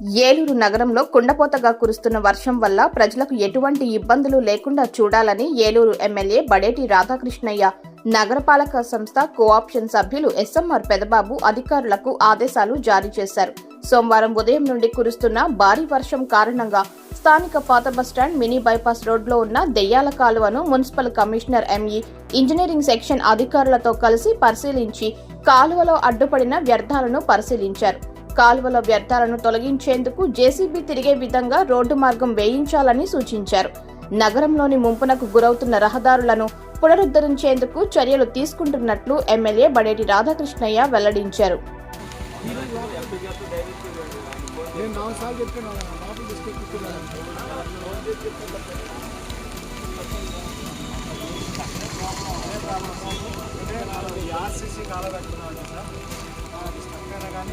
ఏలూరు నగరంలో కుండపోతగా కురుస్తున్న వర్షం వల్ల ప్రజలకు ఎటువంటి ఇబ్బందులు లేకుండా చూడాలని ఏలూరు ఎమ్మెల్యే బడేటి రాధాకృష్ణయ్య నగరపాలక సంస్థ కోఆప్షన్ సభ్యులు ఎస్ఎంఆర్ పెదబాబు అధికారులకు ఆదేశాలు జారీ చేశారు. సోమవారం ఉదయం నుండి కురుస్తున్న భారీ వర్షం కారణంగా స్థానిక పాత బస్టాండ్ మినీ బైపాస్ రోడ్లో ఉన్న దెయ్యాల కాలువను municipal commissioner ME engineering section అధికారులతో కలిసి పరిశీలించి కాలువలో అడ్డుపడిన వ్యర్థాలను పరిశీలించారు. కాలువల వ్యర్థాలను తొలగించేందుకు జేసీబీ తిరిగే విధంగా రోడ్డు మార్గం వేయించాలని సూచించారు. నగరంలోని ముంపునకు గురవుతున్న రహదారులను పునరుద్ధరించేందుకు చర్యలు తీసుకుంటున్నట్లు ఎమ్మెల్యే బడేటి రాధాకృష్ణయ్య వెల్లడించారు. ఆర్సీసీ కాలం పెట్టుకున్నాను సార్. కానీ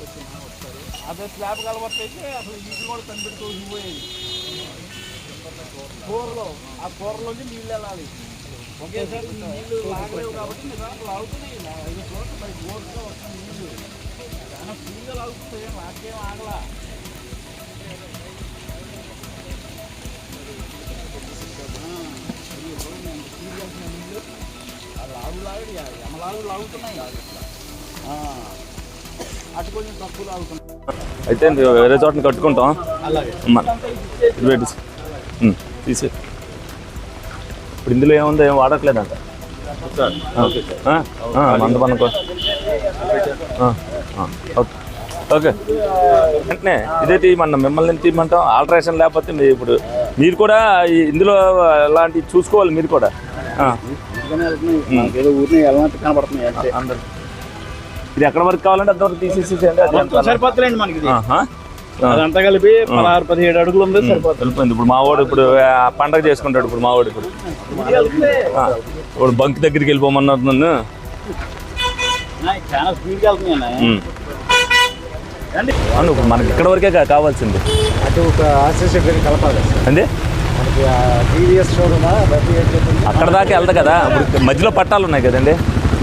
ఎవరైనా మన అదే స్లాబ్ కలబట్టయితే అసలు ఇంటి కూడా కనిపెడుతూ పోయేది కూరలో ఆ కూరలోంచి నీళ్ళు వెళ్ళాలి. ఒకేసారి నీళ్ళు లాగలేవు కాబట్టి నిదానం లాగుతున్నాయి ఐదు చోట్ల పై బోర్డుగా వస్తుంది నీళ్ళు. కానీ ఫ్రీగా లాగుతుంది నాకేం ఆగలా. ఆ లాగు లాగడి ఎమలాగు లాగుతున్నాయి అయితే వేరే చోటని కట్టుకుంటాం మన తీసే ఇప్పుడు ఇందులో ఏముందో ఏం వాడట్లేదంట. మంద పనుకో ఓకే. ఓకే. వెంటనే ఇదే తీయమన్నా మిమ్మల్ని తీయమంటాం ఆల్టరేషన్ లేకపోతే మీ ఇప్పుడు మీరు కూడా ఈ- ఇందులో ఇలాంటివి చూసుకోవాలి మీరు కూడా. అందరు. ఇది ఎక్కడ వరకు కావాలంటే అంతవరకు తీసేసేసేయండి సరిపోతులేండి మనకి. అదంతా కలిపి పదహారు పదిహేడు అడుగులు ఉంది సరిపోతుంది. ఇప్పుడు మా వాడు ఇప్పుడు పండగ చేసుకుంటాడు ఇప్పుడు మా వాడు ఇప్పుడు. ఇప్పుడు బంక్ దగ్గరికి వెళ్ళిపోమన్నారు నన్ను. చాలా స్పీడ్గా వెళ్తున్నాయి. అవును మనకి ఇక్కడ వరకే కావాల్సింది. అటు ఒక ఆర్సీసీ కలపాలి. అండి మనకి టీవీఎస్ షోరూమ్ అక్కడ దాకా వెళ్దా కదా. ఇప్పుడు మధ్యలో పట్టాలు ఉన్నాయి కదండి.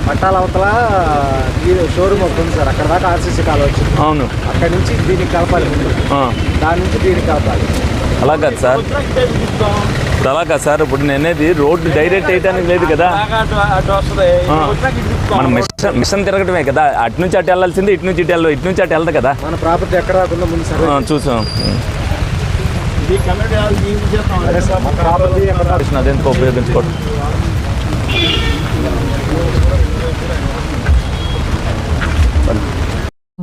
పట్టాల అవతల షోరూమ్ ఒకటి ఉంది సార్. అక్కడ దాకా ఆర్సీసీ కాల్ వచ్చింది. అవును. అక్కడ నుంచి దీనికి కలపాలి దాని నుంచి దీనికి కలపాలి. అలా కాదు సార్. ఇప్పుడు అలా కాదు సార్. ఇప్పుడు నేను అనేది రోడ్డు డైరెక్ట్ వేయడానికి లేదు కదా. మన మిషన్ మిషన్ తిరగటమే కదా. అటు నుంచి అటు వెళ్ళాల్సింది ఇటు నుంచి ఇటు వెళ్ళదు ఇటు నుంచి అటు వెళ్దా కదా. మన ప్రాపర్టీ ఎక్కడ రాకుండా ముందు సరే. చూసాం. ప్రాపర్టీ అదెందుకు ఉపయోగించుకోవడం? Thank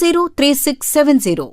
103670.